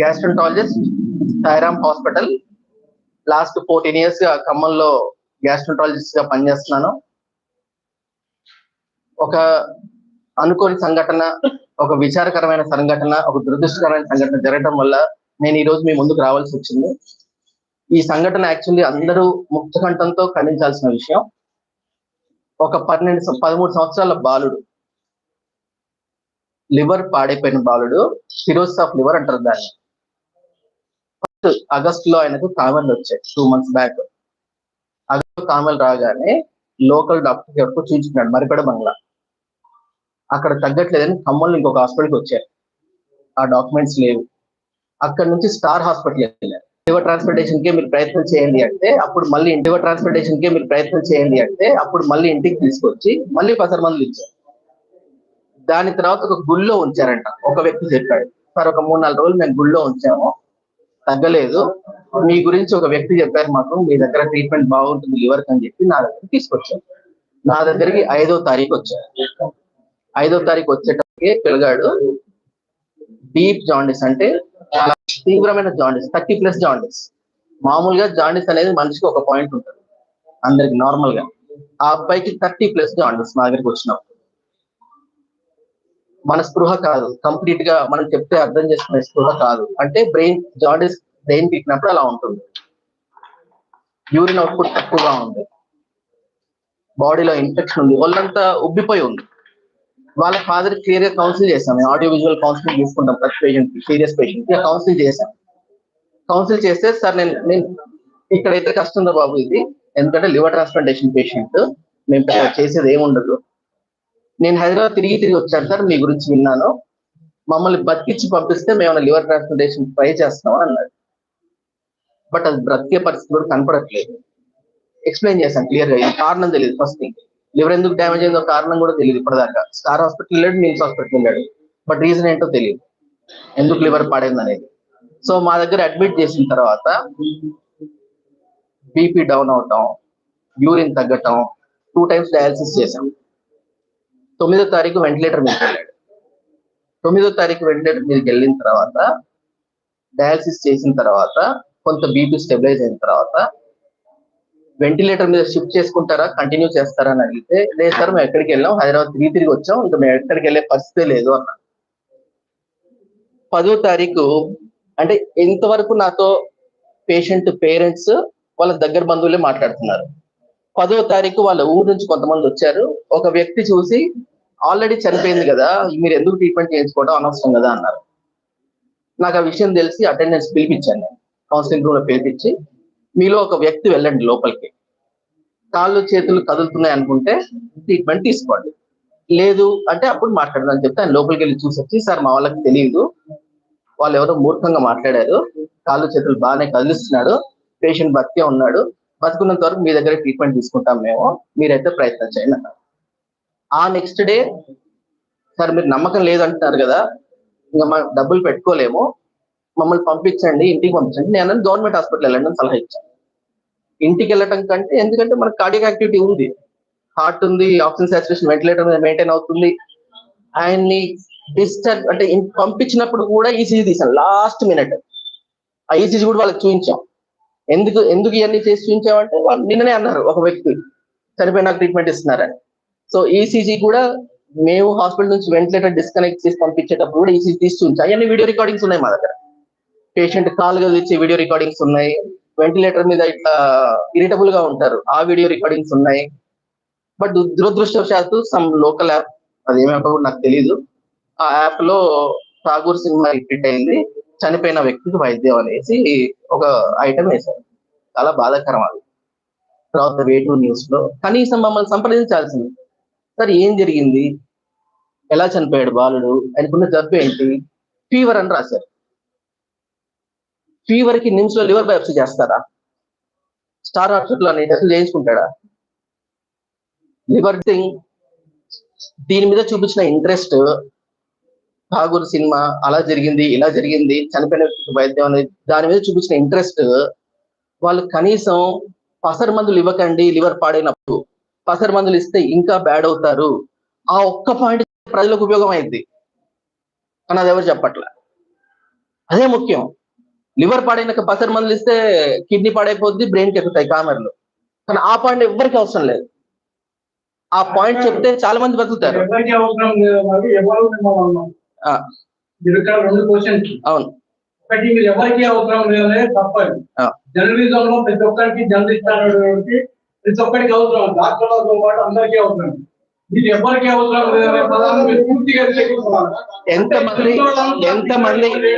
Gastroenterologist Sairam hospital last fourteen ఇయర్స్గా ఖమ్మంలో గ్యాస్ట్రంటాలజిస్ట్గా పనిచేస్తున్నాను. ఒక అనుకోని సంఘటన ఒక విచారకరమైన సంఘటన ఒక దురదృష్టకరమైన సంఘటన జరగడం వల్ల నేను ఈ రోజు మీ ముందుకు రావాల్సి వచ్చింది. ఈ సంఘటన యాక్చువల్లీ అందరూ ముక్తకంఠంతో ఖండించాల్సిన విషయం. ఒక పన్నెండు పదమూడు సంవత్సరాల బాలుడు లివర్ పాడైపోయిన బాలుడు సిరోస్ ఆఫ్ లివర్ అంటారు దాన్ని. ఆగస్ట్లో ఆయనకు కామెల్ వచ్చాయి టూ మంత్స్ బ్యాక్ ఆగస్ట్ కామెల్ రాగానే లోకల్ డాక్టర్ ఎవరికో చూపించుకున్నాడు మరిపడ బంగ్లా. అక్కడ తగ్గట్లేదని ఖమ్మంలో ఇంకొక హాస్పిటల్కి వచ్చారు. ఆ డాక్యుమెంట్స్ లేవు. అక్కడ నుంచి స్టార్ హాస్పిటల్ వెళ్ళారు. లివర్ ట్రాన్స్ప్లాంటేషన్కి మీరు ప్రయత్నం చేయండి అంటే అప్పుడు మళ్ళీ లివర్ ట్రాన్స్ప్లాంటేషన్కి మీరు ప్రయత్నం చేయండి అంటే అప్పుడు మళ్ళీ ఇంటికి తీసుకొచ్చి మళ్ళీ పసరు మందులు ఇచ్చారు. దాని తర్వాత ఒక గుళ్ళో ఉంచారంట. ఒక వ్యక్తి చెప్పాడు సార్ ఒక మూడు నాలుగు రోజులు మేము గుళ్ళో ఉంచాము. తగ్గలేదు. మీ గురించి ఒక వ్యక్తి చెప్పారు మాకు మీ దగ్గర ట్రీట్మెంట్ బాగుంటుంది లివర్కి అని చెప్పి నా దగ్గర తీసుకొచ్చారు. నా దగ్గరికి ఐదో తారీఖు వచ్చారు. ఐదో తారీఖు వచ్చేటప్పటికే పిల్లగాడు డీప్ జాండిస్ అంటే చాలా తీవ్రమైన జాండిస్ థర్టీ ప్లస్ జాండిస్. మామూలుగా జాండిస్ అనేది మనిషికి ఒక పాయింట్ ఉంటుంది అందరికి నార్మల్గా ఆ అబ్బాయికి థర్టీ ప్లస్ జాండిస్ మా దగ్గరికి వచ్చినప్పుడు. మన స్పృహ కాదు. కంప్లీట్గా మనం చెప్తే అర్థం చేసుకునే స్పృహ కాదు. అంటే బ్రెయిన్ జాండీస్ బ్రెయిన్ పీకినప్పుడు అలా ఉంటుంది. యూరిన్ అవుట్పుట్ తక్కువగా ఉంది. బాడీలో ఇన్ఫెక్షన్ ఉంది. ఒళ్ళంతా ఉబ్బిపోయి ఉంది. వాళ్ళ ఫాదర్ క్లియర్గా కౌన్సిల్ చేశాం. ఆడియో విజువల్ కౌన్సిలింగ్ తీసుకుంటాం ప్రతి పేషెంట్ సీరియస్ పేషెంట్కి. కౌన్సిల్ చేశాం. కౌన్సిల్ చేస్తే సార్ నేను నేను ఇక్కడైతే కష్టం బాబు ఇది. ఎందుకంటే లివర్ ట్రాన్స్ప్లాంటేషన్ పేషెంట్. మేము చేసేది ఏముండదు. నేను హైదరాబాద్ తిరిగి తిరిగి వచ్చాను సార్ మీ గురించి విన్నాను. మమ్మల్ని బతికిచ్చి పంపిస్తే మేము లివర్ ట్రాన్స్ప్లాంటేషన్ ట్రై చేస్తాం అన్నాడు. బట్ అది బ్రతికే పరిస్థితి కూడా కనపడట్లేదు. ఎక్స్ప్లెయిన్ చేశాను క్లియర్గా ఇది కారణం తెలియదు ఫస్ట్ థింగ్. లివర్ ఎందుకు డ్యామేజ్ అయిందో కారణం కూడా తెలియదు ఇప్పటిదాకా. స్టార్ హాస్పిటల్ వెళ్ళాడు మిమ్స్ హాస్పిటల్ వెళ్ళాడు బట్ రీజన్ ఏంటో తెలియదు ఎందుకు లివర్ పాడైంది అనేది సో మా దగ్గర అడ్మిట్ చేసిన తర్వాత బీపీ డౌన్ అవటం యూరిన్ తగ్గటం టూ టైమ్స్ డయాలసిస్ చేశాం. తొమ్మిదో తారీఖు వెంటిలేటర్ మీదకి వెళ్ళాడు. తొమ్మిదో తారీఖు వెంటిలేటర్ మీదకి వెళ్ళిన తర్వాత డయాలసిస్ చేసిన తర్వాత కొంత బీపీ స్టెబిలైజ్ అయిన తర్వాత వెంటిలేటర్ మీద షిఫ్ట్ చేసుకుంటారా కంటిన్యూ చేస్తారా అని అడిగితే లేదు సార్ మేము ఎక్కడికి వెళ్ళాం హైదరాబాద్ తిరిగి తిరిగి వచ్చాం ఇంకా మేము ఎక్కడికి వెళ్ళే పరిస్థితే లేదు అన్న పదో తారీఖు అంటే ఇంతవరకు నాతో పేషెంట్ పేరెంట్స్ వాళ్ళ దగ్గర బంధువులే మాట్లాడుతున్నారు. పదో తారీఖు వాళ్ళ ఊరు నుంచి కొంతమంది వచ్చారు. ఒక వ్యక్తి చూసి ఆల్రెడీ చనిపోయింది కదా మీరు ఎందుకు ట్రీట్మెంట్ చేయించుకోవడం అనవసరం కదా అన్నారు. నాకు ఆ విషయం తెలిసి అటెండెన్స్ పిలిపించాను నేను. కౌన్సిలింగ్ రూమ్లో పిలిపించి మీలో ఒక వ్యక్తి వెళ్ళండి లోపలికి. కాళ్ళు చేతులు కదులుతున్నాయి అనుకుంటే ట్రీట్మెంట్ తీసుకోండి. లేదు అంటే అప్పుడు మాట్లాడదని చెప్తే ఆయన లోపలికి వెళ్ళి చూసొచ్చి సార్ మా వాళ్ళకి తెలియదు వాళ్ళు ఎవరో మూర్ఖంగా మాట్లాడారు. కాళ్ళు చేతులు బాగానే కదిలిస్తున్నాడు. పేషెంట్ బతికే ఉన్నాడు. బతుకున్నంత వరకు మీ దగ్గర ట్రీట్మెంట్ తీసుకుంటాం మేము. మీరైతే ప్రయత్నం చేయండి అన్నారు. ఆ నెక్స్ట్ డే సార్ మీరు నమ్మకం లేదంటున్నారు కదా ఇంకా మా డబ్బులు పెట్టుకోలేము. మమ్మల్ని పంపించండి ఇంటికి పంపించండి. నేను గవర్నమెంట్ హాస్పిటల్ వెళ్ళండి సలహా ఇచ్చాను. ఇంటికి వెళ్ళటం కంటే ఎందుకంటే మనకు కార్డియక్ యాక్టివిటీ ఉంది. హార్ట్ ఉంది ఆక్సిజన్ సాచురేషన్ వెంటిలేటర్ మీద మెయింటైన్ అవుతుంది. ఆయన్ని డిశ్చార్జ్ అంటే పంపించినప్పుడు కూడా ఈసీజీ తీసాం లాస్ట్ మినిట్ ఆ ఈసీజీ కూడా వాళ్ళకి చూపించాం. ఎందుకు ఎందుకు ఇవన్నీ చేసి చూపించామంటే వాళ్ళు నిన్ననే అన్నారు ఒక వ్యక్తి చనిపోయిన ట్రీట్మెంట్ ఇస్తున్నారని. సో ఈసీజీ కూడా మేము హాస్పిటల్ నుంచి వెంటిలేటర్ డిస్కనెక్ట్ చేసి పంపించేటప్పుడు కూడా ఈసీజీ తీసి చూపించాం అవన్నీ వీడియో రికార్డింగ్స్ ఉన్నాయి మా దగ్గర. పేషెంట్ కాల్ ఇచ్చే వీడియో రికార్డింగ్స్ ఉన్నాయి. వెంటిలేటర్ మీద ఇట్లా ఇరిటబుల్గా ఉంటారు. ఆ వీడియో రికార్డింగ్స్ ఉన్నాయి. బట్ దురదృష్టవశాత్తు సమ్ లోకల్ యాప్ అది ఏమి నాకు తెలియదు ఆ యాప్లో ఠాగూర్ సినిమా రిపీట్ అయింది. చనిపోయిన వ్యక్తికి వైద్యం అనేసి ఒక ఐటమ్ వేశారు. చాలా బాధాకరం అది. తర్వాత వే టూ న్యూస్లో కనీసం మమ్మల్ని సంప్రదించాల్సింది. సార్ ఏం జరిగింది? ఎలా చనిపోయాడు బాలుడు? ఆయనకున్న జబ్బు ఏంటి? ఫీవర్ అని రాశారు. ఫీవర్కి నిమ్స్లో లివర్ బయాప్సీ చేస్తారా? స్టార్ హాస్పిటల్ అని టెస్ట్ చేయించుకుంటాడా? లివర్ థింగ్ దీని మీద చూపించిన ఇంట్రెస్ట్ ఠాగూర్ సినిమా అలా జరిగింది ఇలా జరిగింది చనిపోయిన వ్యక్తికి వైద్యం అనేది దాని మీద చూపించిన ఇంట్రెస్ట్ వాళ్ళు కనీసం పసరు మందులు ఇవ్వకండి లివర్ పాడైనప్పుడు. పసరు మందులు ఇస్తే ఇంకా బ్యాడ్ అవుతారు. ఆ ఒక్క పాయింట్ ప్రజలకు ఉపయోగం అయింది అని అది ఎవరు చెప్పట్లే? అదే ముఖ్యం. లివర్ పాడైనాక పసరు మందులు ఇస్తే కిడ్నీ పాడైపోద్ది బ్రెయిన్కి ఎక్కుతాయి కామెర్లు. కానీ ఆ పాయింట్ ఎవ్వరికి అవసరం లేదు. ఆ పాయింట్ చెప్తే చాలా మంది బతుకుతారు రెండు అవును ఒకటి మీరు ఎవరికి అవసరం లేదనే తప్పదు. జర్నలిజం లో ప్రతి ఒక్కరికి జర్నలిస్ట్ అనేటువంటి ప్రతి ఒక్కరికి అవసరం డాక్టర్లతో పాటు అందరికీ అవసరం మీరు ఎవరికి అవసరం లేదనే పదాన్ని మీరు పూర్తిగా. ఎంతమంది ఎంతమంది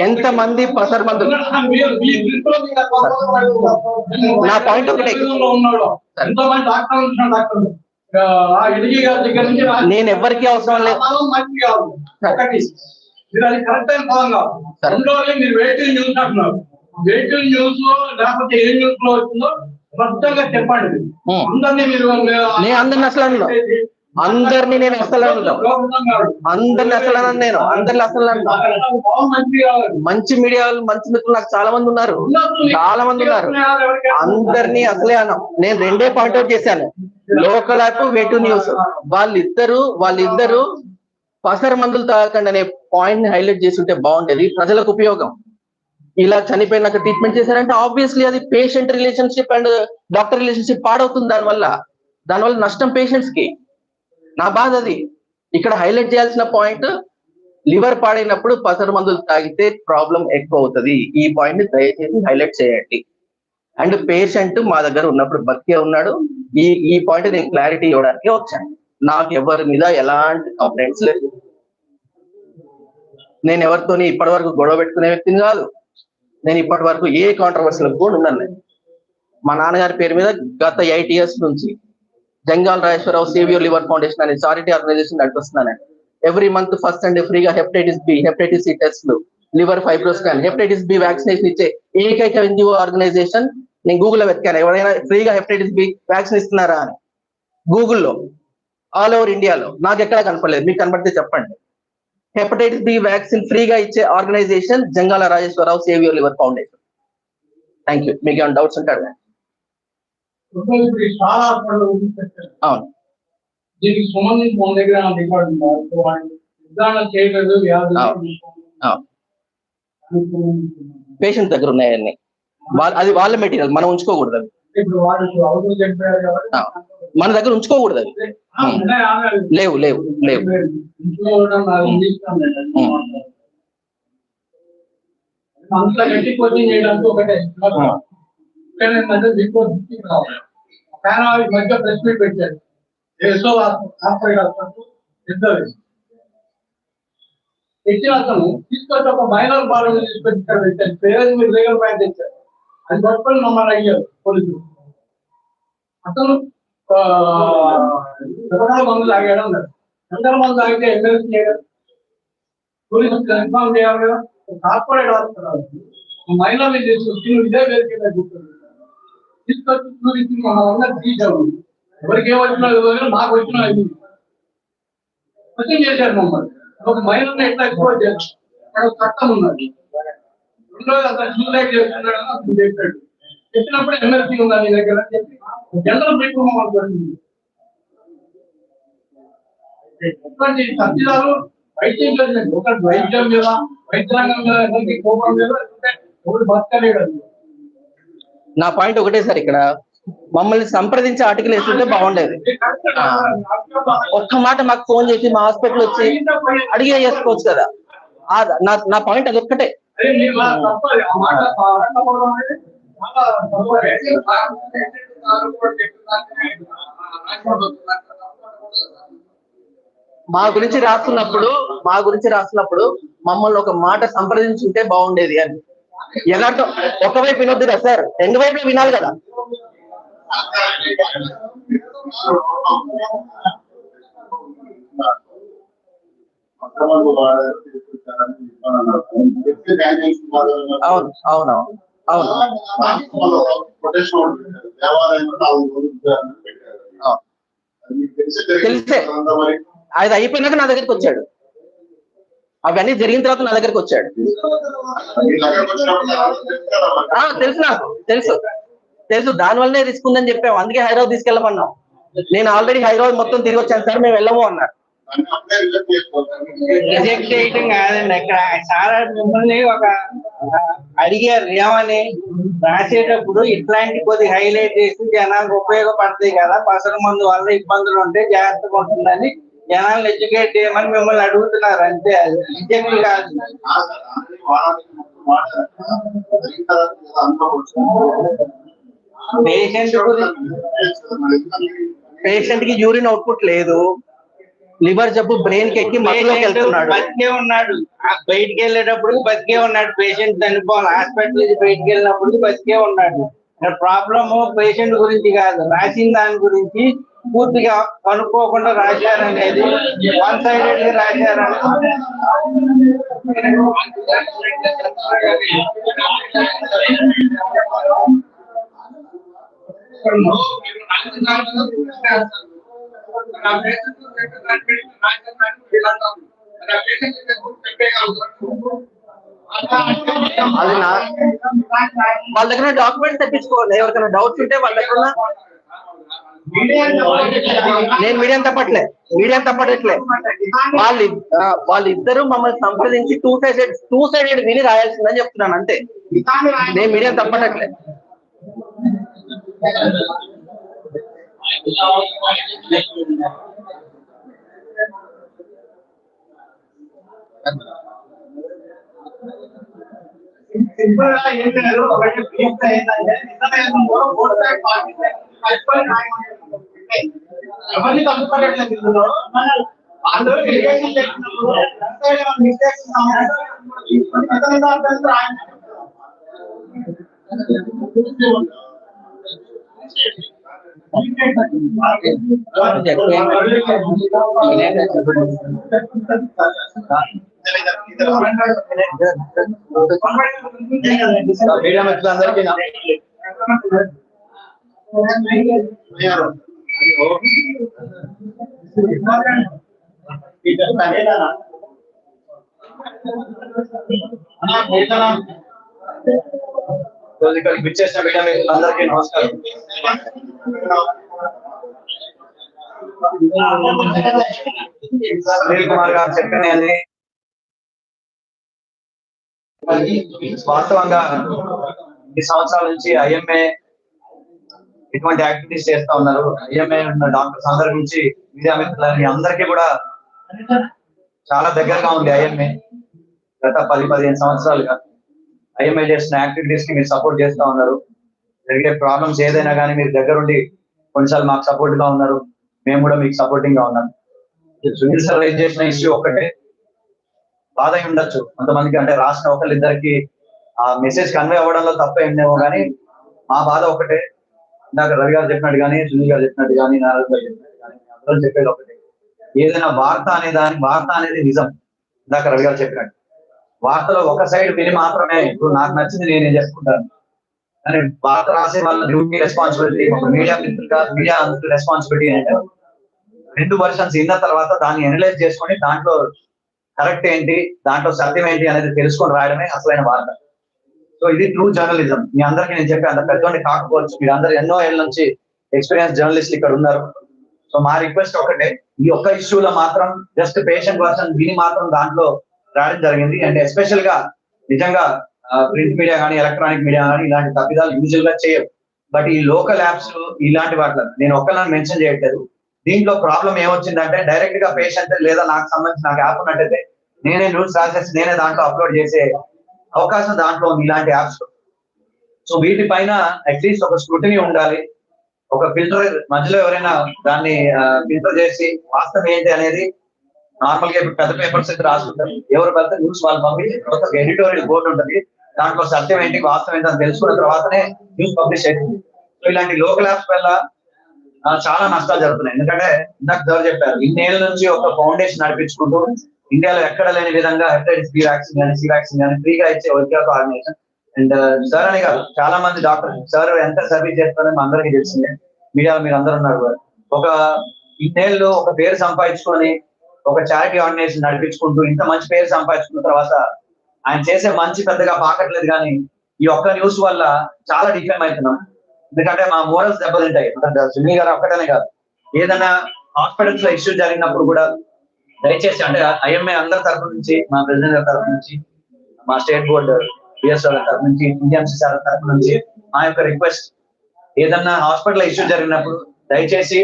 ఎంతమంది పసరు మందులు మీరు- మీ దృష్టిలో మీకు ఆ పదాలు పడుతున్నారు. నా పాయింట్ ఒకటే. ఎంతోమంది డాక్టర్లు చూసిన నేను ఎవరికి అవసరం లేదు. మీరు అది కరెక్ట్ అయిన పదం కాదు. రెండోది మీరు వెయిటింగ్ న్యూస్ అంటున్నారు. వెయిటింగ్ న్యూస్లో లేకపోతే ఏ న్యూస్లో వచ్చిందో స్పష్టంగా చెప్పండి. అందరినీ మీరు నేను అందరిని అసలు అనను. అందరినీ నేను అసలు అనను. అందరిని అసలు అనను. నేను. అందరిని అసలు అనను. మంచి మీడియా వాళ్ళు, మంచి మిత్రులు నాకు చాలా మంది ఉన్నారు. చాలా మంది ఉన్నారు. అందరినీ అసలే అనం నేను రెండే పాయింట్ అవుట్ చేశాను. లోకల్ యాప్ వేటు న్యూస్ వాళ్ళిద్దరు వాళ్ళిద్దరు పసర మందులు తాగకండి అనే పాయింట్ని హైలైట్ చేసి ఉంటే బాగుండేది. ప్రజలకు ఉపయోగం. ఇలా చనిపోయినాక ట్రీట్మెంట్ చేశారంటే ఆబ్వియస్లీ అది patient relationship and doctor relationship పాడవుతుంది దానివల్ల. దానివల్ల నష్టం పేషెంట్స్కి. నా బాధ అది. ఇక్కడ హైలైట్ చేయాల్సిన పాయింట్ లివర్ పాడైనప్పుడు పసరు మందులు తాగితే ప్రాబ్లం ఎక్కువ అవుతుంది ఈ పాయింట్ని దయచేసి హైలైట్ చేయండి. అండ్ పేషెంట్ మా దగ్గర ఉన్నప్పుడు బతికే ఉన్నాడు. ఈ ఈ పాయింట్ నేను క్లారిటీ ఇవ్వడానికి వచ్చాను. నాకు ఎవరి మీద ఎలాంటి కంప్లైంట్స్ లేదు నేను ఎవరితోని ఇప్పటి వరకు గొడవ పెట్టుకునే వ్యక్తిని కాదు. నేను ఇప్పటి వరకు ఏ కాంట్రవర్సీలకు కూడా ఉన్నాను మా నాన్నగారి పేరు మీద గత ఎయిట్ ఇయర్స్ నుంచి Jangal Rajeshwara Rao saviour liver foundation అనే చారిటీ ఆర్గనైజేషన్ నడిపిస్తున్నాను ఎవ్రీ మంత్ ఫస్ట్ అండ్ ఫ్రీగా హెపటైటిస్ బి హెపటైటిస్ సి టెస్ట్లు liver fibroscan hepatitis B vaccination ఇచ్చే ఏకైక ఎన్జిఓ ఆర్గనైజేషన్ నేను గూగుల్లో వెతికాను. ఎవరైనా ఫ్రీగా హెపటైటిస్ బి వ్యాక్సిన్ ఇస్తున్నారా అని. గూగుల్లో ఆల్ ఓవర్ ఇండియాలో నాకు ఎక్కడా కనపడలేదు. మీకు కనపడితే చెప్పండి. హెపటైటిస్ బి వ్యాక్సిన్ ఫ్రీగా ఇచ్చే organisation Jangala Rajeshwara Rao saviour liver foundation thank you మీకు ఏమైనా డౌట్స్ ఉంటాడు. అవును. దీనికి సంబంధించి మన దగ్గర రికార్డు నిర్ధారణ చేయలేదు. పేషెంట్ దగ్గర ఉన్నాయన్నీ. అది వాళ్ళ మెటీరియల్ మనం ఉంచుకోకూడదు ఆ. మన దగ్గర ఉంచుకోకూడదు ఆమె లేవు లేవు లేవు. మధ్య ప్రెస్ మీట్ పెట్టారు తెచ్చిన అతను తీసుకొచ్చి ఒక మైనర్ బాల్ తీసుకొచ్చి ఇక్కడ పేరు మీరు లీగల్ పాయింట్ తెచ్చారు అది పట్టుకొని మమ్మల్ని అయ్యారు పోలీసులు. అతను ఆ, మందులు తాగాడు అన్నాడు ఎందర మందు తాగితే ఎమ్మెల్సీ చేయడం పోలీసు కన్ఫర్మ్ చేయాలి కదా. కార్పొరేట్ హాస్పిటల్ మైనర్ తీసుకొచ్చి ఇదే వేరు తీసుకొచ్చి చూపించి మన వల్ల తీసాము ఎవరికి ఏమొచ్చినా ఇవ్వలేదు, మాకు వచ్చినా ఇది. క్వశ్చన్ చేశారు మమ్మల్ని. ఒక మైనర్ ఎట్లా ఎక్కువ చేయాలి? చట్టం ఉన్నది. రెండోది అతను సూసైడ్ చేస్తున్నాడు అని అతను చెప్పాడు. చెప్పినప్పుడు ఎమ్మెల్సీ ఉందా నీ దగ్గర అని చెప్పి జనరల్ సత్యాలు వైద్యం ఒక వైద్యం మీద వైద్యరంగం మీద ఎవరికి కోపం మీద బతకలేడు. నా పాయింట్ ఒకటే సార్ ఇక్కడ. మమ్మల్ని సంప్రదించి ఆర్టికల్ వేస్తుంటే బాగుండేది. ఒక్క మాట మాకు ఫోన్ చేసి మా హాస్పిటల్ వచ్చి అడిగే చేసుకోవచ్చు కదా. నా నా పాయింట్ అది ఒక్కటే. మా గురించి రాస్తున్నప్పుడు మా గురించి రాస్తున్నప్పుడు మమ్మల్ని ఒక మాట సంప్రదించుంటే బాగుండేది అని. యథార్థం ఒకవైపు వినొద్దు కదా సార్? రెండు వైపులు వినాలి కదా? అవును అవును అవును. తెలిసే. అది అయిపోయినాక నా దగ్గరికి వచ్చాడు. అవన్నీ జరిగిన తర్వాత నా దగ్గరికి వచ్చాడు. తెలుసు నాకు తెలుసు. తెలుసు దాని వల్లనే రిస్క్ ఉందని చెప్పాము అందుకే హైదరాబాద్ తీసుకెళ్ళమన్నాం నేను ఆల్రెడీ హైదరాబాద్ మొత్తం తిరిగి వచ్చాను. సార్ మేము వెళ్ళము అన్నారు. రిజెక్ట్ చేయటం కాదండి. అక్కడ చాలా మిమ్మల్ని ఒక అడిగారు ఏమని? రాసేటప్పుడు ఇట్లాంటి కొద్ది హైలైట్ చేసి జనాలకు ఉపయోగపడతాయి కదా. పసర మందు వల్ల ఇబ్బందులు ఉంటే జాగ్రత్తగా ఉంటుందని జనాలను ఎడ్యుకేట్ చేయమని మిమ్మల్ని అడుగుతున్నారు. అంతే అది రిజెక్ట్ కాదు. పేషెంట్ గురించి పేషెంట్కి యూరిన్ అవుట్పుట్ లేదు. లివర్ జబ్బు బ్రెయిన్కి ఎక్కి వెళ్తున్నాడు. బతికే ఉన్నాడు. బయటికి వెళ్ళేటప్పుడు బతికే ఉన్నాడు. పేషెంట్ చనిపోవాలి. హాస్పిటల్ బయటికి వెళ్ళినప్పుడు బతికే ఉన్నాడు. ప్రాబ్లమ్ పేషెంట్ గురించి కాదు. రాసిన దాని గురించి పూర్తిగా కనుక్కోకుండా రాశారనేది వన్ సైడెడ్గా రాశారని అది నా వాళ్ళ దగ్గర డాక్యుమెంట్స్ తెప్పించుకోవాలి. ఎవరికైనా డౌట్స్ ఉంటే వాళ్ళ దగ్గర నేను మీడియం తప్పట్లే మీడియం తప్పట్లే వాళ్ళు వాళ్ళిద్దరూ మమ్మల్ని సంప్రదించి టూ సైడెడ్ టూ సైడెడ్ విని రాయాల్సిందని చెప్తున్నాను అంతే. నేను మీడియం తప్పట్లే సింపుల్గా ఏం లేదు ఒకటి బ్రీఫ్ ఏంటంటే నిజమైన బోర్డు సైడ్ పార్టీ ఎవరిని కలుపుకోవట్లేదు ఇందులో వాళ్ళు ఇరిగేషన్ చేసినప్పుడు మిస్టేక్స్ మీడియం మిత్రులందరికీ నా- రోజు ఇక్కడికి విచ్చేసిన బిడ్డ మీకు అందరికీ నమస్కారం. సునీల్ కుమార్ గారు చెప్పినది వాస్తవంగా ఈ సంవత్సరాల నుంచి ఐఎంఏ ఇటువంటి యాక్టివిటీస్ చేస్తా ఉన్నారు. ఐఎంఏ ఉన్న డాక్టర్స్ అందరి నుంచి మీడియా మిత్రులని అందరికీ కూడా చాలా దగ్గరగా ఉంది ఐఎంఏ. గత పది పదిహేను సంవత్సరాలుగా. ఐఎంఐ చేసిన యాక్టివిటీస్కి మీరు సపోర్ట్ చేస్తా ఉన్నారు. జరిగే ప్రాబ్లమ్స్ ఏదైనా కానీ మీరు దగ్గరుండి కొన్నిసార్లు మాకు సపోర్ట్గా ఉన్నారు. మేము కూడా మీకు సపోర్టింగ్గా ఉన్నాం. సునీల్ సార్ రైజ్ చేసిన ఇష్యూ ఒక్కటే. బాధ ఉండొచ్చు. కొంతమందికి అంటే రాసిన ఒకళ్ళిద్దరికి ఆ మెసేజ్ కన్వే అవ్వడంలో తప్ప ఏమేమో కానీ మా బాధ ఒకటే ఇందాక రవి గారు చెప్పినట్టు కానీ సునీల్ గారు చెప్పినట్టు కానీ నారాయణ గారు చెప్పినట్టు కానీ అందరూ చెప్పేది ఒకటే ఏదైనా వార్త అనే దాని వార్త అనేది నిజం. ఇందాక రవి గారు చెప్పినట్టు. వార్తలో ఒక సైడ్ విని మాత్రమే. ఇప్పుడు నాకు నచ్చింది నేను చెప్పుకుంటాను? కానీ వార్త రాసే వాళ్ళ డ్యూటీ రెస్పాన్సిబిలిటీ మీడియా మిత్రులుగా మీడియా రెస్పాన్సిబిలిటీ అంటే రెండు వర్షన్స్ విన్న తర్వాత దాన్ని ఎనలైజ్ చేసుకొని దాంట్లో కరెక్ట్ ఏంటి దాంట్లో సత్యం ఏంటి అనేది తెలుసుకొని రాయడమే అసలైన వార్త. సో ఇది ట్రూ జర్నలిజం మీ అందరికీ నేను చెప్పి అంత పెద్దోడిని కాకపోవచ్చు. మీరు అందరు ఎన్నో ఏళ్ళ నుంచి ఎక్స్పీరియన్స్ జర్నలిస్ట్ ఇక్కడ ఉన్నారు. సో మా రిక్వెస్ట్ ఒకటే ఈ ఒక్క ఇష్యూలో మాత్రం జస్ట్ పేషెంట్ వర్షన్ విని మాత్రం దాంట్లో రాయడం జరిగింది. అండ్ ఎస్పెషల్గా నిజంగా ప్రింట్ మీడియా కానీ ఎలక్ట్రానిక్ మీడియా కానీ ఇలాంటి తప్పిదాలు యూజువల్గా చేయవు బట్ ఈ లోకల్ యాప్స్ ఇలాంటి వాటిలో నేను ఒక్కళ్ళని మెన్షన్ చేయట్లేదు. దీంట్లో ప్రాబ్లం ఏమొచ్చిందంటే డైరెక్ట్గా పేషెంట్ లేదా నాకు సంబంధించి నాకు యాప్ ఉన్నట్టయితే నేనే న్యూస్ రాసేసి నేనే దాంట్లో అప్లోడ్ చేసే అవకాశం దాంట్లో ఉంది ఇలాంటి యాప్స్ సో వీటిపైన అట్లీస్ట్ ఒక స్క్రూటినీ ఉండాలి. ఒక ఫిల్టర్ మధ్యలో ఎవరైనా దాన్ని ఫిల్టర్ చేసి వాస్తవం ఏంటి అనేది నార్మల్గా పెద్ద పేపర్స్ అయితే రాసుకుంటారు. ఎవరు పెద్ద న్యూస్ వాళ్ళు పంపి తర్వాత ఒక ఎడిటోరియల్ బోర్డు ఉంటుంది. దాంట్లో సత్యం ఏంటి వాస్తవం ఏంటి అని తెలుసుకున్న తర్వాతనే న్యూస్ పబ్లిష్ అవుతుంది. సో ఇలాంటి లోకల్ యాప్స్ వల్ల చాలా నష్టాలు జరుగుతున్నాయి. ఎందుకంటే ఇందాక సార్ చెప్పారు ఇన్నేళ్ళ నుంచి ఒక ఫౌండేషన్ నడిపించుకుంటూ ఇండియాలో ఎక్కడ లేని విధంగా హెపటైటిస్ బి వ్యాక్సిన్ కానీ సి వ్యాక్సిన్ కానీ ఫ్రీగా ఇచ్చే వైద్య ఆర్గనైజేషన్ అండ్ సార్ అని కాదు చాలా మంది డాక్టర్ సార్ ఎంత సర్వీస్ చేస్తారని మా అందరికీ తెలిసిందే. మీడియాలో మీరు అందరూ ఉన్నారు. ఒక ఇన్నేళ్ళు ఒక పేరు సంపాదించుకొని ఒక చారిటీ ఆర్గనైజేషన్ నడిపించుకుంటూ ఇంత మంచి పేరు సంపాదించుకున్న తర్వాత ఆయన చేసే మంచి పెద్దగా పాకట్లేదు కానీ ఈ ఒక్క న్యూస్ వల్ల చాలా డిఫైమ్ అవుతున్నాం. ఎందుకంటే మా మోరల్స్ దెబ్బతింటాయి. సునీల్ గారు ఒక్కటనే కాదు. ఏదైనా హాస్పిటల్స్లో ఇష్యూ జరిగినప్పుడు కూడా దయచేసి అంటే ఐఎంఏ అందరి తరఫు నుంచి మా ప్రెసిడెంట్ గారి నుంచి మా స్టేట్ బోర్డు బిఎస్ తరఫు తరపు నుంచి ఇండియన్ సార్ తరఫు నుంచి మా యొక్క రిక్వెస్ట్ ఏదన్నా హాస్పిటల్ ఇష్యూ జరిగినప్పుడు దయచేసి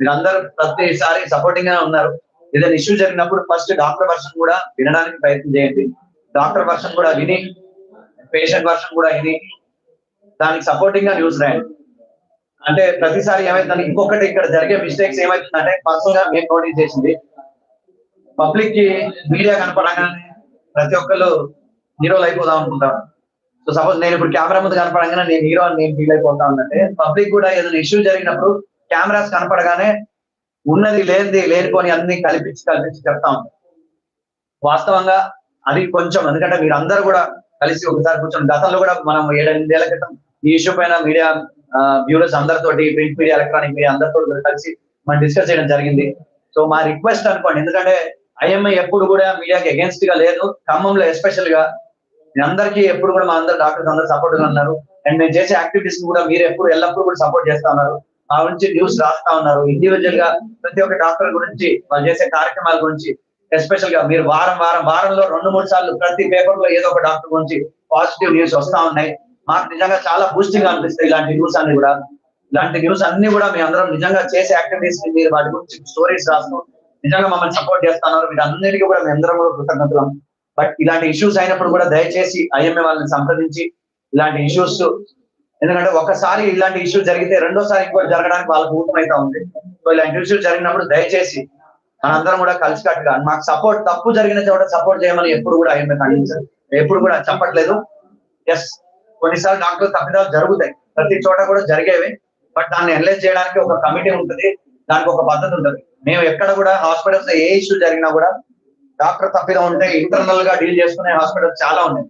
మీరందరూ ప్రతిసారి సపోర్టింగ్గా ఉన్నారు. ఏదైనా ఇష్యూ జరిగినప్పుడు ఫస్ట్ డాక్టర్ వర్షన్ కూడా వినడానికి ప్రయత్నం చేయండి. డాక్టర్ వర్షన్ కూడా విని పేషెంట్ వర్షన్ కూడా విని దానికి సపోర్టింగ్గా న్యూస్ రాయండి. అంటే ప్రతిసారి ఏమైతుందంటే ఇంకొకటి ఇక్కడ జరిగే మిస్టేక్స్ ఏమైతుందంటే పర్సనల్గా మేము నోటీస్ చేసింది. పబ్లిక్కి మీడియా కనపడగానే ప్రతి ఒక్కళ్ళు హీరోలు అయిపోదాం అనుకుంటారు. సో సపోజ్ నేను ఇప్పుడు కెమెరా ముందు కనపడగానే నేను హీరో అని నేను ఫీల్ అయిపోతా ఉందంటే పబ్లిక్ కూడా ఏదైనా ఇష్యూ జరిగినప్పుడు కెమెరాస్ కనపడగానే ఉన్నది లేనిది లేనిపోని అన్ని కల్పించి కల్పించి చెప్తా ఉంటాం వాస్తవంగా అది కొంచెం ఎందుకంటే మీరు అందరూ కూడా కలిసి ఒకసారి కూర్చొని గతంలో కూడా మనం ఏడెనిమిదేళ్ళ క్రితం ఈ ఇష్యూ పైన మీడియా వ్యూవర్స్ అందరితోటి ప్రింట్ మీడియా ఎలక్ట్రానిక్ మీడియా అందరితో కలిసి మనం డిస్కస్ చేయడం జరిగింది. సో మా రిక్వెస్ట్ అనుకోండి ఎందుకంటే ఐఎంఐ ఎప్పుడు కూడా మీడియాకి అగేన్స్ట్గా లేదు. ఖమ్మంలో ఎస్పెషల్గా అందరికీ ఎప్పుడు కూడా మా అందరు డాక్టర్స్ అందరూ సపోర్ట్గా ఉన్నారు. అండ్ మేము చేసే యాక్టివిటీస్ కూడా మీరు ఎప్పుడు ఎల్లప్పుడూ కూడా సపోర్ట్ చేస్తా ఉన్నారు. మా గురించి న్యూస్ రాస్తా ఉన్నారు. ఇండివిజువల్గా ప్రతి ఒక్క డాక్టర్ గురించి వాళ్ళు చేసే కార్యక్రమాల గురించి ఎస్పెషల్గా మీరు వారం వారం వారంలో రెండు మూడు సార్లు ప్రతి పేపర్లో ఏదో ఒక డాక్టర్ గురించి పాజిటివ్ న్యూస్ వస్తా ఉన్నాయి. మాకు నిజంగా చాలా బూస్టింగ్ అనిపిస్తాయి ఇలాంటి న్యూస్ అన్ని కూడా. ఇలాంటి న్యూస్ అన్ని కూడా మీ అందరం నిజంగా చేసే యాక్టివిటీస్ మీరు వాటి గురించి స్టోరీస్ రాస్తూ. నిజంగా మమ్మల్ని సపోర్ట్ చేస్తున్నారు. మీరు అందరికీ కూడా మీ అందరం కూడా కృతజ్ఞతలు. బట్ ఇలాంటి ఇష్యూస్ అయినప్పుడు కూడా దయచేసి ఐఎంఏ వాళ్ళని సంప్రదించి ఇలాంటి ఇష్యూస్ ఎందుకంటే ఒకసారి ఇలాంటి ఇష్యూ జరిగితే రెండోసారి ఇంకోటి జరగడానికి వాళ్ళకు అయితే ఉంది. సో ఇలాంటి ఇష్యూ జరిగినప్పుడు దయచేసి మనందరం కూడా కలిసికట్టుగా మాకు సపోర్ట్ తప్పు జరిగిన చోట సపోర్ట్ చేయమని ఎప్పుడు కూడా ఆయన ఖండించారు. ఎప్పుడు కూడా చెప్పట్లేదు. ఎస్ కొన్నిసార్లు డాక్టర్ తప్పిదాలు జరుగుతాయి. ప్రతి చోట కూడా జరిగేవి. బట్ దాన్ని అనలైజ్ చేయడానికి ఒక కమిటీ ఉంటుంది. దానికి ఒక పద్ధతి ఉంటుంది. మేము ఎక్కడ కూడా హాస్పిటల్స్ ఏ ఇష్యూ జరిగినా కూడా డాక్టర్ తప్పిదం ఉంటే ఇంటర్నల్గా డీల్ చేసుకునే హాస్పిటల్స్ చాలా ఉన్నాయి.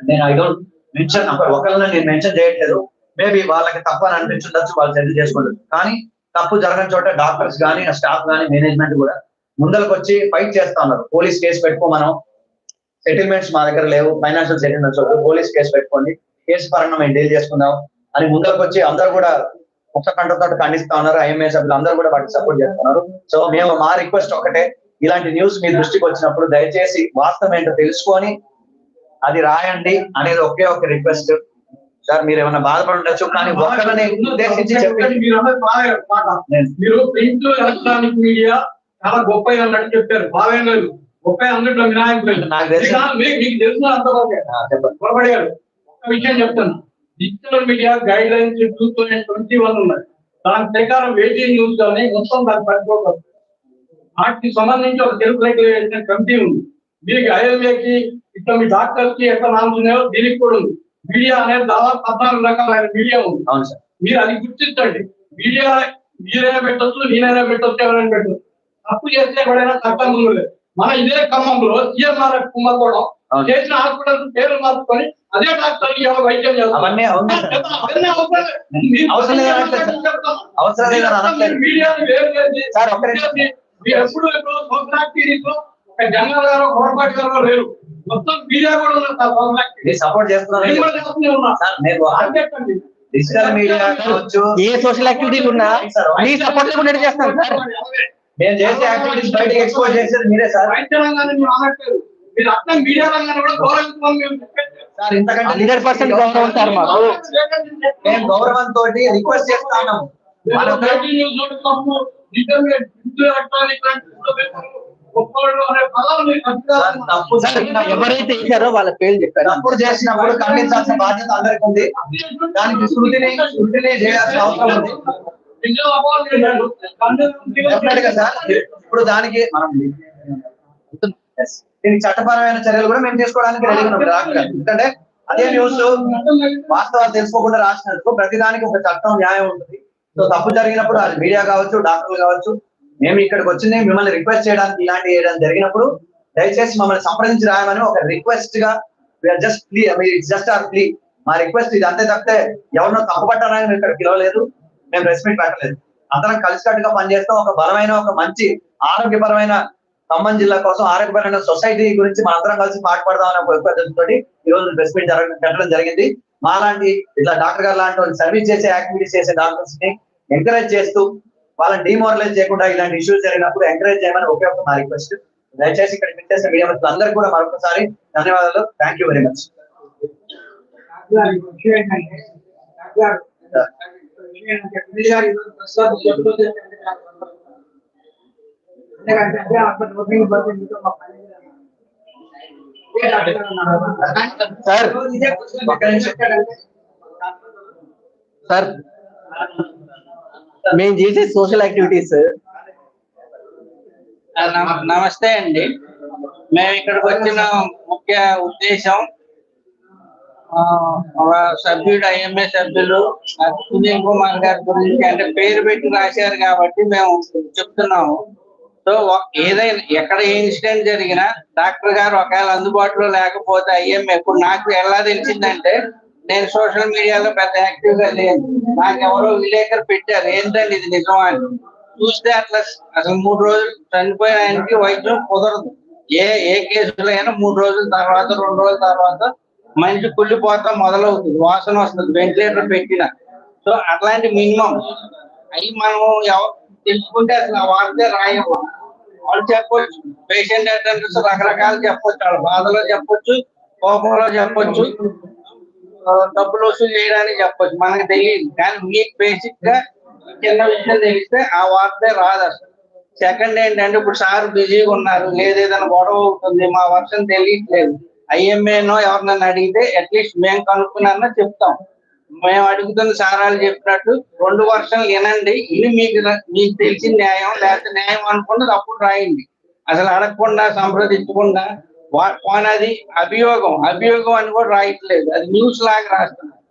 నేను ఐ డోంట్ మెన్షన్ ఒకళ్ళని నేను మెన్షన్ చేయట్లేదు. మేబీ వాళ్ళకి తప్పు అని అనిపించుండొచ్చు వాళ్ళు సెటిల్ చేసుకుంటారు కానీ తప్పు జరగని చోట డాక్టర్స్ కానీ స్టాఫ్ కానీ మేనేజ్మెంట్ కూడా ముందరకు వచ్చి ఫైట్ చేస్తా ఉన్నారు. పోలీస్ కేసు పెట్టుకో మనం. సెటిల్మెంట్స్ మా దగ్గర లేవు. ఫైనాన్షియల్ సెటిల్మెంట్స్ వద్దు. పోలీస్ కేసు పెట్టుకోండి. కేసు పరంగా మేము డీల్ చేసుకుందాం అని ముందరకు వచ్చి అందరు కూడా ఒక్క కంటతో ఖండిస్తా ఉన్నారు. ఐఎంఏ సభ్యులు అందరూ కూడా వాటికి సపోర్ట్ చేస్తున్నారు. సో మేము మా రిక్వెస్ట్ ఒకటే. ఇలాంటి న్యూస్ మీ దృష్టికి వచ్చినప్పుడు దయచేసి వాస్తవం ఏంటో తెలుసుకొని అది రాయండి అనేది ఒకే ఒక రిక్వెస్ట్. సార్ మీరు ఏమైనా బాధపడి ఉండొచ్చు కానీ ఒక్కరిని ఉద్దేశించి చెప్పి మీరు అన్నది బాగా మాట. నేను- మీరు ప్రింట్ ఎలక్ట్రానిక్ మీడియా చాలా గొప్ప అన్నట్టు చెప్పారు. బాగా లేదు గొప్ప వినాయకులు మీకు- మీకు మీకు తెలిసిన చెప్పండి. పొరపడి గారు ఒక విషయం చెప్తాను. Digital media guidelines two thousand twenty one ఉన్నాయి. దాని ప్రకారం వెయిటింగ్ న్యూస్ కానీ మొత్తం దాన్ని పట్టుకోకూడదు వాటికి సంబంధించి ఒక తెలుగు రెగ్యులేషన్ కమిటీ ఉంది. దీనికి ఐఎల్ఏకి ఇట్లా మీ డాక్టర్కి ఎట్లా నామ్స్ ఉన్నాయో దీనికి కూడా ఉంది. మీడియా అనేది దాదాపు పద్నాలుగు రకాలైన మీడియా ఉంది. అవును సార్. మీరు అది గుర్తించండి. మీడియా మీరైనా పెట్టొచ్చు నేనైనా పెట్టొచ్చు ఎవరైనా పెట్టొచ్చు. తప్పు చేస్తే ఎవరైనా చట్టం ముందు లేదు. మన ఇదే ఖమ్మంలో సిఎంఆర్ కుంభకోణం అవును. చేసిన హాస్పిటల్ పేరు మార్చుకొని అదే డాక్టర్ వైద్యం అనట్లేదు. మీడియాని వేరు చేసి ఎప్పుడు ఇప్పుడు జంగల్ గారు గోడపాటి గారు లేరు. మొత్తం మీడియా కూడా సపోర్ట్ చేస్తున్నారు నేను నేను. డిజిటల్ మీడియా ఏ సోషల్ యాక్టివిటీలు ఉన్నా మీ సపోర్ట్ లేకుండా చేస్తాను సార్. మేము చేసే యాక్టివిటీస్ బయటకు ఎక్స్పోజ్ చేసేది మీరే సార్. మీరు అట్లా మీడియా రంగాన్ని కూడా చెప్పేది. సార్ ఇంతకంటే హండ్రెడ్ పర్సెంట్ గౌరవం సార్ మాకు. మేము గౌరవంతో రిక్వెస్ట్ చేస్తా ఎవరైతే ఇచ్చారో వాళ్ళ పేర్లు చెప్పారు. తప్పుడు చేసినప్పుడు ఖండించాల్సిన బాధ్యత అందరికీ ఉంది. దానికి స్కృతిని స్కృతిని చేయాల్సిన అవసరం ఉంది. సార్ ఇప్పుడు దానికి మనం దీనికి చట్టపరమైన చర్యలు కూడా మేము తీసుకోవడానికి రెడీ ఉన్నాం. ఎందుకంటే అదే న్యూస్ వాస్తవాలు తెలుసుకోకుండా రాసినందుకు ప్రతిదానికి ఒక చట్టం న్యాయం ఉంటుంది. సో తప్పు జరిగినప్పుడు అది మీడియా కావచ్చు డాక్టర్లు కావచ్చు మేము ఇక్కడికి వచ్చింది మిమ్మల్ని రిక్వెస్ట్ చేయడానికి ఇలాంటి చేయడం జరిగినప్పుడు దయచేసి మమ్మల్ని సంప్రదించి రాయమని ఒక రిక్వెస్ట్గా just plea just or plea మా రిక్వెస్ట్ ఇది అంతే తప్పితే ఎవరినో తప్పుపట్టారని మేము ఇక్కడ పిలవలేదు మేము రెస్పెక్ట్ పెట్టలేదు. అందరం కలిసికట్టుగా పనిచేస్తాం ఒక బలమైన ఒక మంచి ఆరోగ్యపరమైన ఖమ్మం జిల్లా కోసం ఆరోగ్యపరమైన సొసైటీ గురించి మనందరం కలిసి పాటుపడదామని అనే ఉద్దేశంతో ఈ రోజు ప్రెస్ మీట్ పెట్టడం జరిగింది. మాలాంటి ఇట్లా డాక్టర్ గారు లాంటి వాళ్ళు సర్వీస్ చేసే యాక్టివిటీస్ చేసే డాక్టర్స్ని ఎంకరేజ్ చేస్తూ వాళ్ళని డిమోరలైజ్ చేయకుండా ఇలాంటి ఇష్యూస్ జరిగినప్పుడు ఎంకరేజ్ చేయమని ఒకే ఒక నా రిక్వెస్ట్ దయచేసి ఇక్కడ విచ్చేసిన మీడియా అందరికీ కూడా మరొకసారి ధన్యవాదాలు. Thank you very much. Sir. Sir. మేము చేసే సోషల్ యాక్టివిటీస్ నమస్తే అండి. మేము ఇక్కడికి వచ్చిన ముఖ్య ఉద్దేశం ఒక సభ్యుడు ఐఎంఏ సభ్యులు సునీల్ కుమార్ గారి గురించి అంటే పేరు పెట్టి రాశారు కాబట్టి మేము చెప్తున్నాము. సో ఏదైనా ఎక్కడ ఏ ఇన్సిడెంట్ జరిగినా డాక్టర్ గారు ఒకవేళ అందుబాటులో లేకపోతే ఐఎంఏ ఇప్పుడు నాకు ఎలా తెలిసిందంటే నేను సోషల్ మీడియాలో పెద్ద యాక్టివ్గా లేను. నాకు ఎవరో విలేకరు పెట్టారు. ఏంటండి ఇది నిజం అని. చూస్తే అట్లా అసలు మూడు రోజులు చనిపోయిన ఆయనకి వైద్యం కుదరదు. ఏ ఏ కేసులో అయినా మూడు రోజుల తర్వాత రెండు రోజుల తర్వాత మనిషి కుళ్ళిపోతా మొదలవుతుంది. వాసన వస్తుంది. వెంటిలేటర్ పెట్టిన. సో అట్లాంటి మినిమం. అవి మనం ఎవరు తెలుసుకుంటే అసలు ఆ వార్తే రాయము. వాళ్ళు చెప్పొచ్చు. పేషెంట్ అటెండర్స్ రకరకాలు చెప్పొచ్చు. వాళ్ళ బాధలో చెప్పొచ్చు. కోపంలో చెప్పొచ్చు. డబ్బులు వసూలు చేయడానికి చెప్పొచ్చు. మనకు తెలియదు. కానీ మీకు బేసిక్గా చిన్న విషయం తెలిస్తే ఆ వార్తే రాదు అసలు. సెకండ్ ఏంటంటే ఇప్పుడు సార్ బిజీగా ఉన్నారు. లేదు ఏదైనా గొడవ అవుతుంది. మా వర్షం తెలియట్లేదు. ఐఎంఏనో ఎవరినైనా అడిగితే అట్లీస్ట్ మేము కనుక్కున్నా చెప్తాం. మేము అడుగుతున్న సారాలు చెప్పినట్టు రెండు వర్షాలు వినండి. ఇది మీకు మీకు తెలిసిన న్యాయం లేకపోతే న్యాయం అనుకున్నది అప్పుడు రాయండి. అసలు అడగకుండా సంప్రదించకుండా వా- అభియోగం. అభియోగం అని కూడా రాయట్లేదు. అది న్యూస్ లాగా రాస్తున్నారు.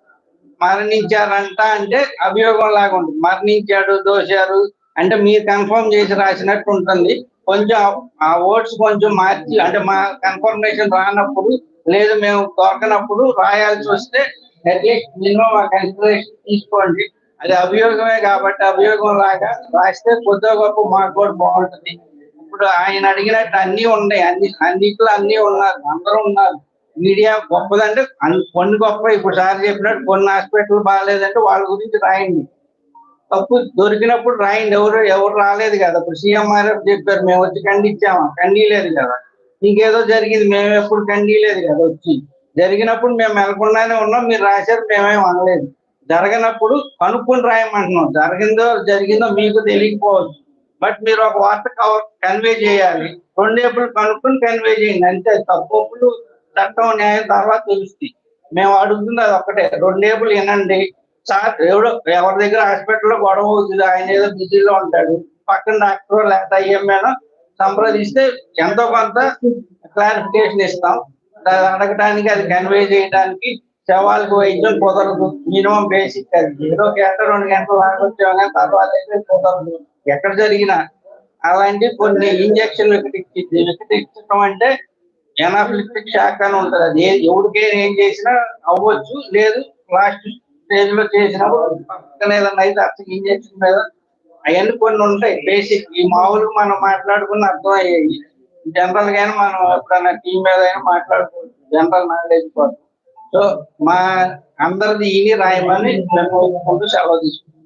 మరణించారంట అంటే అభియోగం లాగా ఉంటుంది. మరణించాడు దోశారు అంటే మీరు కన్ఫర్మ్ చేసి రాసినట్టు ఉంటుంది. కొంచెం ఆ- ఓట్స్ కొంచెం మార్చి అంటే మా కన్ఫర్మేషన్ రానప్పుడు లేదు మేము దొరకనప్పుడు రాయాల్సి వస్తే అట్లీస్ట్ మినిమం ఆ కన్సిడరేషన్ తీసుకోండి. అది అభియోగమే కాబట్టి అభియోగం లాగా రాస్తే కొద్దిగా గొప్ప మాకు కూడా బాగుంటుంది. ఇప్పుడు ఆయన అడిగినట్టు అన్ని ఉన్నాయి. అన్ని అన్నిట్లో అన్ని ఉన్నారు. అందరూ ఉన్నారు. మీడియా గొప్పదంటే కొన్ని గొప్ప ఇప్పుడు సార్ చెప్పినట్టు కొన్ని హాస్పిటల్ బాగాలేదంటే వాళ్ళ గురించి రాయండి. తప్పు దొరికినప్పుడు రాయండి. ఎవరు ఎవరు రాలేదు కదా. ఇప్పుడు సీఎంఆర్ఎఫ్ చెప్పారు మేము వచ్చి ఖండించామా? ఖండీలేదు కదా. ఇంకేదో జరిగింది. మేము ఎప్పుడు ఖండీలేదు కదా వచ్చి. జరిగినప్పుడు మేము వెళ్ళకుండానే ఉన్నాం. మీరు రాశారు మేమేం అనలేదు. జరగనప్పుడు కనుక్కొని రాయమంటున్నాం. జరిగిందో జరిగిందో మీకు తెలియకపోవచ్చు. బట్ మీరు ఒక వార్త కన్వే చేయాలి. రెండేపులు కనుక్కొని కన్వే చేయండి. అంతే తప్పులు చట్టం న్యాయం తర్వాత తెలుస్తుంది మేము అడుగుతుంది అది ఒక్కటే రెండేపులు వినండి. సార్ ఎవడో ఎవరి దగ్గర హాస్పిటల్లో గొడవ అవుతుంది ఆయన ఏదో బిజీలో ఉంటాడు. పక్కన డాక్టర్ లేకపోతే ఏమైనా సంప్రదిస్తే ఎంతో కొంత క్లారిఫికేషన్ ఇస్తాం. అది అడగటానికి అది కన్వే చేయడానికి శవాలకు వైద్యం కుదరదు మినిమం బేసిక్ అది. ఏదో గంట రెండు గంటలు ఆగొచ్చాం తర్వాత అయితే కుదరదు ఎక్కడ జరిగినా అలాంటి కొన్ని ఇంజక్షన్ ఇక్కడ వికటించడం అంటే ఎనాఫిలిప్టిక్ షాక్ అని ఉంటుంది. అది ఎవరికైనా ఏం చేసినా అవ్వచ్చు లేదు లాస్ట్ స్టేజ్లో చేసినప్పుడు పక్కన ఏదన్నా అయితే అసలు ఇంజక్షన్ మీద అవన్నీ కొన్ని ఉంటాయి. బేసిక్ ఈ మామూలుగా మనం మాట్లాడుకున్న అర్థం అయ్యాయి జనరల్ గానే మనం ఎప్పుడైనా టీం మీద అయినా మాట్లాడుకోవచ్చు. జనరల్ నాలెడ్జ్ కోసం. సో మా అందరిది ఇది రాయమని మేము సెలవు తీసుకుంటాం